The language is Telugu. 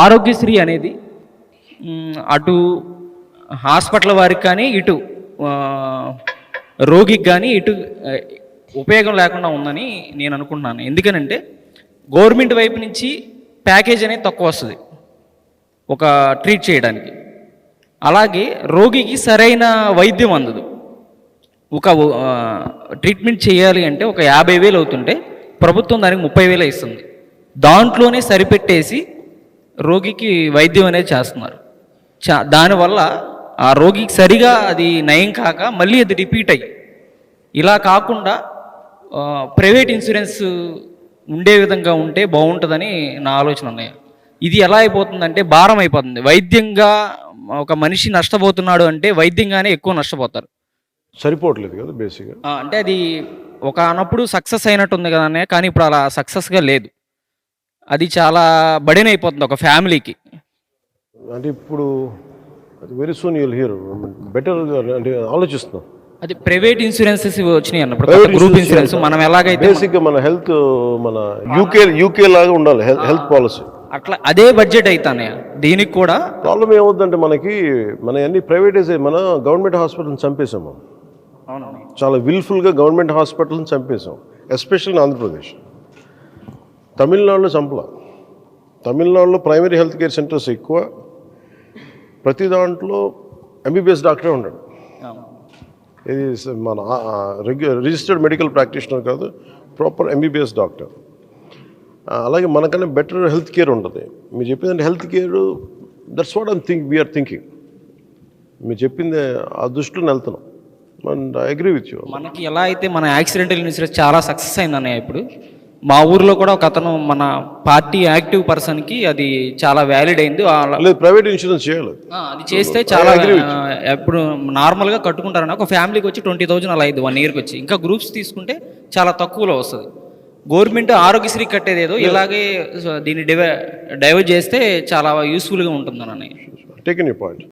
ఆరోగ్యశ్రీ అనేది అటు హాస్పిటల్ వారికి కానీ ఇటు రోగికి కానీ ఇటు ఉపయోగం లేకుండా ఉందని నేను అనుకుంటున్నాను. ఎందుకనంటే గవర్నమెంట్ వైపు నుంచి ప్యాకేజ్ అనేది తక్కువ వస్తుంది ఒక ట్రీట్ చేయడానికి. అలాగే రోగికి సరైన వైద్యం అందదు. ఒక ట్రీట్మెంట్ చేయాలి అంటే ఒక యాభై వేలు అవుతుంటే ప్రభుత్వం దానికి ముప్పై వేలు ఇస్తుంది. దాంట్లోనే సరిపెట్టేసి రోగికి వైద్యం అనేది చేస్తున్నారు. చా దానివల్ల ఆ రోగికి సరిగా అది నయం కాక మళ్ళీ అది రిపీట్ అయ్యి ఇలా కాకుండా ప్రైవేట్ ఇన్సూరెన్స్ ఉండే విధంగా ఉంటే బాగుంటుందని నా ఆలోచన అన్నయ్య ఇది ఎలా అయిపోతుందంటే భారం అయిపోతుంది. వైద్యంగా ఒక మనిషి నష్టపోతున్నాడు అంటే వైద్యంగానే ఎక్కువ నష్టపోతారు. సరిపోవట్లేదు కదా బేసిక్గా? అంటే అది ఒక అన్నప్పుడు సక్సెస్ అయినట్టుంది కదా అన్నయ్య కానీ ఇప్పుడు అలా సక్సెస్గా లేదు. అది చాలా బడిన అయిపోతుంది ఒక ఫ్యామిలీకి. అంటే ఇప్పుడు very soon you'll hear better అంటే ఆలోచిస్తున్నాం. అది ప్రైవేట్ ఇన్సూరెన్సెస్ వచ్చినాయి అన్నప్పుడు Private గ్రూప్ ఇన్సూరెన్స్ మనం ఎలాగైతే బేసిక్గా మన హెల్త్ మన యూకే యూకే లాగా ఉండాలి హెల్త్ పాలసీ అట్లా అదే బడ్జెట్ అవుతానే దీనికి కూడా ప్రాబ్లం ఏమవుతుందంటే మనకి మన అన్ని ప్రైవేటైజ్ మన గవర్నమెంట్ హాస్పిటల్ని మనం. అవునవును. చాలా విల్ఫుల్గా గవర్నమెంట్ హాస్పిటల్ని చంపేసాం ఎస్పెషల్లీ ఆంధ్రప్రదేశ్. తమిళనాడులో చంపల. తమిళనాడులో ప్రైమరీ హెల్త్ కేర్ సెంటర్స్ ఎక్కువ. ప్రతి దాంట్లో ఎంబీబీఎస్ డాక్టరే ఉన్నాడు ఇది మన రిజిస్టర్డ్ మెడికల్ ప్రాక్టీషనర్ కాదు ప్రాపర్ ఎంబీబీఎస్ డాక్టర్ అలాగే మనకన్నా బెటర్ హెల్త్ కేర్ ఉంటుంది. మీరు చెప్పిందంటే health care that's what I'm think we're thinking మీరు చెప్పింది ఆ దృష్టిలో వెళ్తున్నాం. And I agree with you మనకి ఎలా అయితే మన యాక్సిడెంటల్ ఇన్సూరెన్స్ చాలా సక్సెస్ అయింది అన్నయ్య ఇప్పుడు. మా ఊర్లో కూడా ఒక అతను మన పార్టీ యాక్టివ్ పర్సన్కి అది చాలా వ్యాలిడ్ అయింది. లేదు ప్రైవేట్ ఇన్సూరెన్స్ చేయాలి అది చేస్తే చాలా ఎప్పుడు నార్మల్గా కట్టుకుంటారని ఒక ఫ్యామిలీకి వచ్చి ట్వంటీ థౌజండ్ అలా అయింది వన్ ఇయర్కి వచ్చి. ఇంకా గ్రూప్స్ తీసుకుంటే చాలా తక్కువలో వస్తుంది. గవర్నమెంట్ ఆరోగ్యశ్రీ కట్టేది ఏదో ఇలాగే దీన్ని డివై డైవర్ట్ చేస్తే చాలా యూస్ఫుల్గా ఉంటుంది అన్నయ్య టేకెన్ యూ పాయింట్